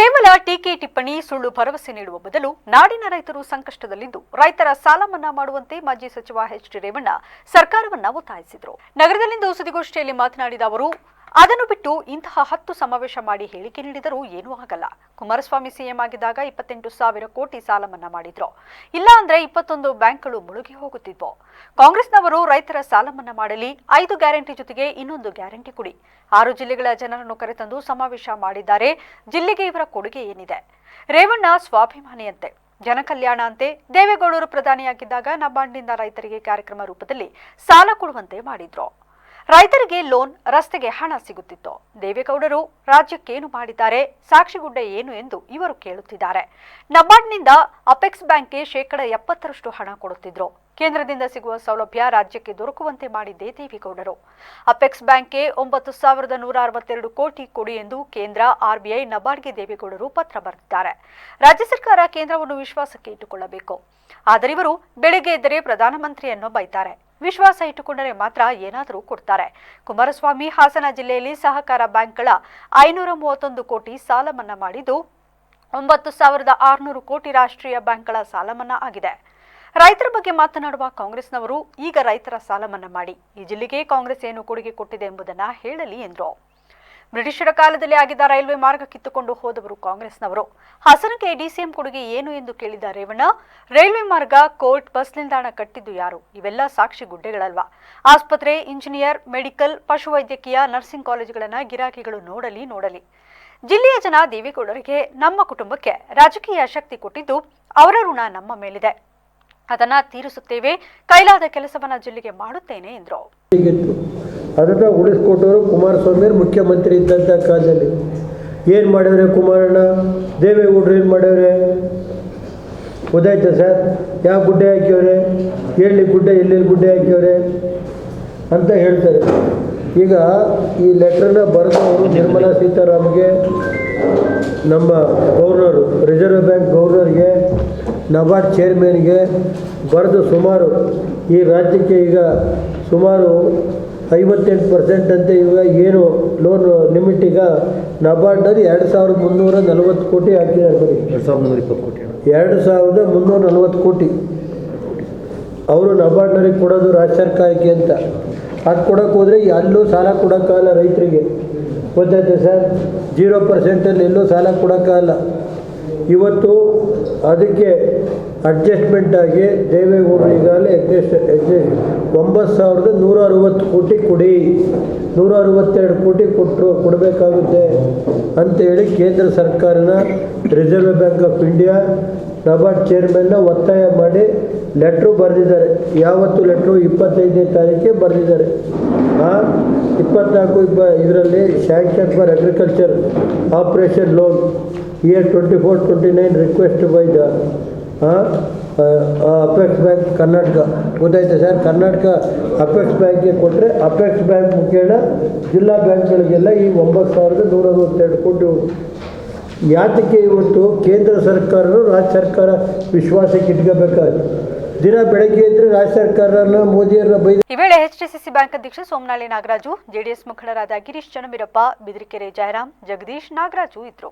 ಕೇವಲ ಟೀಕೆ ಟಿಪ್ಪಣಿ, ಸುಳ್ಳು ಭರವಸೆ ನೀಡುವ ಬದಲು ನಾಡಿನ ರೈತರು ಸಂಕಷ್ಟದಲ್ಲಿದ್ದು, ರೈತರ ಸಾಲ ಮನ್ನಾ ಮಾಡುವಂತೆ ಮಾಜಿ ಸಚಿವ ಎಚ್ ಡಿ ರೇವಣ್ಣ ಸರ್ಕಾರವನ್ನ ಒತ್ತಾಯಿಸಿದರು. ನಗರದಲ್ಲಿಂದು ಸುದ್ದಿಗೋಷ್ಠಿಯಲ್ಲಿ ಮಾತನಾಡಿದ ಅವರು ಅದನ್ನು ಬಿಟ್ಟು ಇಂತಹ ಹತ್ತು ಸಮಾವೇಶ ಮಾಡಿ ಹೇಳಿಕೆ ನೀಡಿದರೂ ಏನೂ ಆಗಲ್ಲ. ಕುಮಾರಸ್ವಾಮಿ ಸಿಎಂ ಆಗಿದ್ದಾಗ ಇಪ್ಪತ್ತೆಂಟು ಸಾವಿರ ಕೋಟಿ ಸಾಲ ಮನ್ನಾ ಮಾಡಿದ್ರು. ಇಲ್ಲ ಅಂದ್ರೆ ಇಪ್ಪತ್ತೊಂದು ಬ್ಯಾಂಕ್ಗಳು ಮುಳುಗಿ ಹೋಗುತ್ತಿದ್ವು. ಕಾಂಗ್ರೆಸ್ನವರು ರೈತರ ಸಾಲ ಮನ್ನಾ ಮಾಡಲಿ, ಐದು ಗ್ಯಾರಂಟಿ ಜೊತೆಗೆ ಇನ್ನೊಂದು ಗ್ಯಾರಂಟಿ ಕೊಡಿ. ಆರು ಜಿಲ್ಲೆಗಳ ಜನರನ್ನು ಕರೆತಂದು ಸಮಾವೇಶ ಮಾಡಿದ್ದಾರೆ. ಜಿಲ್ಲೆಗೆ ಇವರ ಕೊಡುಗೆ ಏನಿದೆ? ರೇವಣ್ಣ ಸ್ವಾಭಿಮಾನಿಯಂತೆ. ಜನಕಲ್ಯಾಣ ಅಂತೆ ದೇವೇಗೌಡರು ಪ್ರಧಾನಿಯಾಗಿದ್ದಾಗ ನಬಾರ್ಡ್ನಿಂದ ರೈತರಿಗೆ ಕಾರ್ಯಕ್ರಮ ರೂಪದಲ್ಲಿ ಸಾಲ ಕೊಡುವಂತೆ ಮಾಡಿದ್ರು. ರೈತರಿಗೆ ಲೋನ್, ರಸ್ತೆಗೆ ಹಣ ಸಿಗುತ್ತಿತ್ತು. ದೇವೇಗೌಡರು ರಾಜ್ಯಕ್ಕೇನು ಮಾಡಿದ್ದಾರೆ, ಸಾಕ್ಷಿಗುಡ್ಡ ಏನು ಎಂದು ಇವರು ಕೇಳುತ್ತಿದ್ದಾರೆ. ನಬಾರ್ಡ್ನಿಂದ ಅಪೆಕ್ಸ್ ಬ್ಯಾಂಕ್ಗೆ ಶೇಕಡ ಎಪ್ಪತ್ತರಷ್ಟು ಹಣ ಕೊಡುತ್ತಿದ್ರು. ಕೇಂದ್ರದಿಂದ ಸಿಗುವ ಸೌಲಭ್ಯ ರಾಜ್ಯಕ್ಕೆ ದೊರಕುವಂತೆ ಮಾಡಿದ್ದೇ ದೇವೇಗೌಡರು. ಅಪೆಕ್ಸ್ ಬ್ಯಾಂಕ್ಗೆ ಒಂಬತ್ತು ಸಾವಿರದ ನೂರ ಅರವತ್ತೆರಡು ಕೋಟಿ ಕೊಡಿ ಎಂದು ಕೇಂದ್ರ ಆರ್ಬಿಐ ನಬಾರ್ಡ್ಗೆ ದೇವೇಗೌಡರು ಪತ್ರ ಬರೆದಿದ್ದಾರೆ. ರಾಜ್ಯ ಸರ್ಕಾರ ಕೇಂದ್ರವನ್ನು ವಿಶ್ವಾಸಕ್ಕೆ ಇಟ್ಟುಕೊಳ್ಳಬೇಕು. ಆದರೆ ಇವರು ಬೆಳಿಗ್ಗೆ ಎದ್ದರೆ ಪ್ರಧಾನಮಂತ್ರಿಯನ್ನು ಬೈತಾರೆ. ವಿಶ್ವಾಸ ಇಟ್ಟುಕೊಂಡರೆ ಮಾತ್ರ ಏನಾದರೂ ಕೊಡ್ತಾರೆ. ಕುಮಾರಸ್ವಾಮಿ ಹಾಸನ ಜಿಲ್ಲೆಯಲ್ಲಿ ಸಹಕಾರ ಬ್ಯಾಂಕ್ಗಳ ಐನೂರ ಮೂವತ್ತೊಂದು ಕೋಟಿ ಸಾಲ ಮನ್ನಾ ಮಾಡಿದ್ದು ಒಂಬತ್ತು ಸಾವಿರದ ಆರುನೂರು ಕೋಟಿ ರಾಷ್ಟ್ರೀಯ ಬ್ಯಾಂಕ್ಗಳ ಸಾಲ ಮನ್ನಾ ಆಗಿದೆ. ರೈತರ ಬಗ್ಗೆ ಮಾತನಾಡುವ ಕಾಂಗ್ರೆಸ್ನವರು ಈಗ ರೈತರ ಸಾಲ ಮನ್ನಾ ಮಾಡಿ. ಈ ಜಿಲ್ಲೆಗೆ ಕಾಂಗ್ರೆಸ್ ಏನು ಕೊಡುಗೆ ಕೊಟ್ಟಿದೆ ಎಂಬುದನ್ನು ಹೇಳಲಿ ಎಂದರು. ಬ್ರಿಟಿಷರ ಕಾಲದಲ್ಲಿ ಆಗಿದ್ದ ರೈಲ್ವೆ ಮಾರ್ಗ ಕಿತ್ತುಕೊಂಡು ಹೋದವರು ಕಾಂಗ್ರೆಸ್ನವರು. ಹಾಸನಕ್ಕೆ ಡಿಸಿಎಂ ಕೊಡುಗೆ ಏನು ಎಂದು ಕೇಳಿದ ರೇವಣ್ಣ, ರೈಲ್ವೆ ಮಾರ್ಗ, ಕೋರ್ಟ್, ಬಸ್ ನಿಲ್ದಾಣ ಕಟ್ಟಿದ್ದು ಯಾರು? ಇವೆಲ್ಲ ಸಾಕ್ಷಿ ಗುಡ್ಡೆಗಳಲ್ವಾ? ಆಸ್ಪತ್ರೆ, ಇಂಜಿನಿಯರ್, ಮೆಡಿಕಲ್, ಪಶುವೈದ್ಯಕೀಯ, ನರ್ಸಿಂಗ್ ಕಾಲೇಜುಗಳನ್ನ ಗಿರಾಕಿಗಳು ನೋಡಲಿ ನೋಡಲಿ. ಜಿಲ್ಲೆಯ ಜನ ದೇವೇಗೌಡರಿಗೆ ನಮ್ಮ ಕುಟುಂಬಕ್ಕೆ ರಾಜಕೀಯ ಶಕ್ತಿ ಕೊಟ್ಟಿದ್ದು ಅವರ ಋಣ ನಮ್ಮ ಮೇಲಿದೆ. ಅದನ್ನ ತೀರಿಸುತ್ತೇವೆ. ಕೈಲಾದ ಕೆಲಸವನ್ನ ಜಿಲ್ಲೆಗೆ ಮಾಡುತ್ತೇನೆ ಎಂದರು. ಅದನ್ನು ಉಳಿಸ್ಕೊಟ್ಟವರು ಕುಮಾರಸ್ವಾಮಿ ಮುಖ್ಯಮಂತ್ರಿ ಇದ್ದಂಥ ಕಾಲದಲ್ಲಿ. ಏನು ಮಾಡಿದ್ರೆ ಕುಮಾರಣ್ಣ? ದೇವೇಗೌಡರು ಏನು ಮಾಡ್ಯವ್ರೆ ಗೊತ್ತಾಯ್ತಾ ಸರ್? ಯಾವ ಗುಡ್ಡೆ ಹಾಕ್ಯವ್ರೆ ಎಲ್ಲಿ ಗುಡ್ಡೆ, ಎಲ್ಲೆಲ್ಲಿ ಗುಡ್ಡೆ ಹಾಕ್ಯವ್ರೆ ಅಂತ ಹೇಳ್ತಾರೆ. ಈಗ ಈ ಲೆಟ್ರನ್ನ ಬರೆದವರು ನಿರ್ಮಲಾ ಸೀತಾರಾಮ್ಗೆ, ನಮ್ಮ ಗೌರ್ನರು, ರಿಸರ್ವ್ ಬ್ಯಾಂಕ್ ಗೌರ್ನರ್ಗೆ, ನಬಾರ್ಡ್ ಚೇರ್ಮನ್ಗೆ ಬರೆದು ಸುಮಾರು ಈ ರಾಜ್ಯಕ್ಕೆ ಈಗ ಸುಮಾರು ಐವತ್ತೆಂಟು ಪರ್ಸೆಂಟ್ ಅಂತ ಇವಾಗ ಏನು ಲೋನ್ ಲಿಮಿಟ್ ಈಗ ನಬಾರ್ಡ್ನಲ್ಲಿ ಎರಡು ಸಾವಿರದ ಮುನ್ನೂರ ನಲವತ್ತು ಕೋಟಿ ಹಾಕಿದ್ದಾರೆ ಬರೀ. ಎರಡು ಸಾವಿರದ ಮುನ್ನೂರ ಇಪ್ಪತ್ತು ಕೋಟಿ. ಎರಡು ಸಾವಿರದ ಮುನ್ನೂರ ನಲವತ್ತು ಕೋಟಿ. ಅವರು ನಬಾರ್ಡ್ನವ್ರಿಗೆ ಕೊಡೋದು ರಾಜ್ಯ ಸರ್ಕಾರಕ್ಕೆ ಅಂತ. ಅದು ಕೊಡೋಕೆ ಹೋದರೆ ಎಲ್ಲೂ ಸಾಲ ಕೊಡೋಕ್ಕಾಗಲ್ಲ ರೈತರಿಗೆ. ಗೊತ್ತಾಯ್ತು ಸರ್? ಜೀರೋ ಪರ್ಸೆಂಟಲ್ಲಿ ಎಲ್ಲೂ ಸಾಲ ಕೊಡೋಕ್ಕಾಗಲ್ಲ. ಇವತ್ತು ಅದಕ್ಕೆ ಅಡ್ಜಸ್ಟ್ಮೆಂಟ್ ಆಗಿ ದೇವೇಗೌಡರು ಈಗಾಗಲೇ ಅಡ್ಜಸ್ಟ್ ಅಡ್ಜಸ್ಟ್ ಒಂಬತ್ತು ಸಾವಿರದ ನೂರ ಅರವತ್ತು ಕೋಟಿ ಕೊಡಿ. ನೂರ ಅರವತ್ತೆರಡು ಕೋಟಿ ಕೊಟ್ಟರು ಕೊಡಬೇಕಾಗುತ್ತೆ ಅಂತೇಳಿ ಕೇಂದ್ರ ಸರ್ಕಾರನ reserve bank of India NABARD ಚೇರ್ಮನ್ನ ಒತ್ತಾಯ ಮಾಡಿ ಲೆಟ್ರು ಬರೆದಿದ್ದಾರೆ. ಯಾವತ್ತು ಲೆಟ್ರು ಇಪ್ಪತ್ತೈದನೇ ತಾರೀಕಿಗೆ ಬರೆದಿದ್ದಾರೆ. ಆ ಇಪ್ಪತ್ನಾಲ್ಕು, ಇಪ್ಪ, ಇದರಲ್ಲಿ sanction for agriculture operation loan year twenty four twenty nine request by the apex bank Karnataka, ಗೊತ್ತಾಯ್ತು ಸರ್? ಕರ್ನಾಟಕ ಅಪೆಕ್ಸ್ ಬ್ಯಾಂಕ್ಗೆ ಕೊಟ್ಟರೆ ಅಪೆಕ್ಸ್ ಬ್ಯಾಂಕ್ ಮುಖೇನ ಜಿಲ್ಲಾ ಬ್ಯಾಂಕ್ಗಳಿಗೆಲ್ಲ ಈ ಒಂಬತ್ತು ಸಾವಿರದ ನೂರ ಅರವತ್ತೆರಡು ಕೋಟಿ. ಯಾತಕ್ಕೆ ಇವತ್ತು ಕೇಂದ್ರ ಸರ್ಕಾರನು ರಾಜ್ಯ ಸರ್ಕಾರ ವಿಶ್ವಾಸಕ್ಕೆ ಇಟ್ಕೋಬೇಕಾದ್ರೆ ದಿನ ಬೆಳಗ್ಗೆ ಇದ್ರೆ ರಾಜ್ಯ ಸರ್ಕಾರನ ಮೋದಿಯರನ್ನ ಬೈದ ಈ ವೇಳೆ ಎಚ್ಡಿಸಿಸಿ ಬ್ಯಾಂಕ್ ಅಧ್ಯಕ್ಷ ಸೋಮನಾಳಿ ನಾಗರಾಜು ಜೆಡಿಎಸ್ ಮುಖಂಡರಾದ ಗಿರೀಶ್ ಚನ್ನವೀರಪ್ಪ ಬಿದ್ರಿಕೆರೆ ಜಯರಾಮ್, ಜಗದೀಶ್ ನಾಗರಾಜು ಇದ್ರು.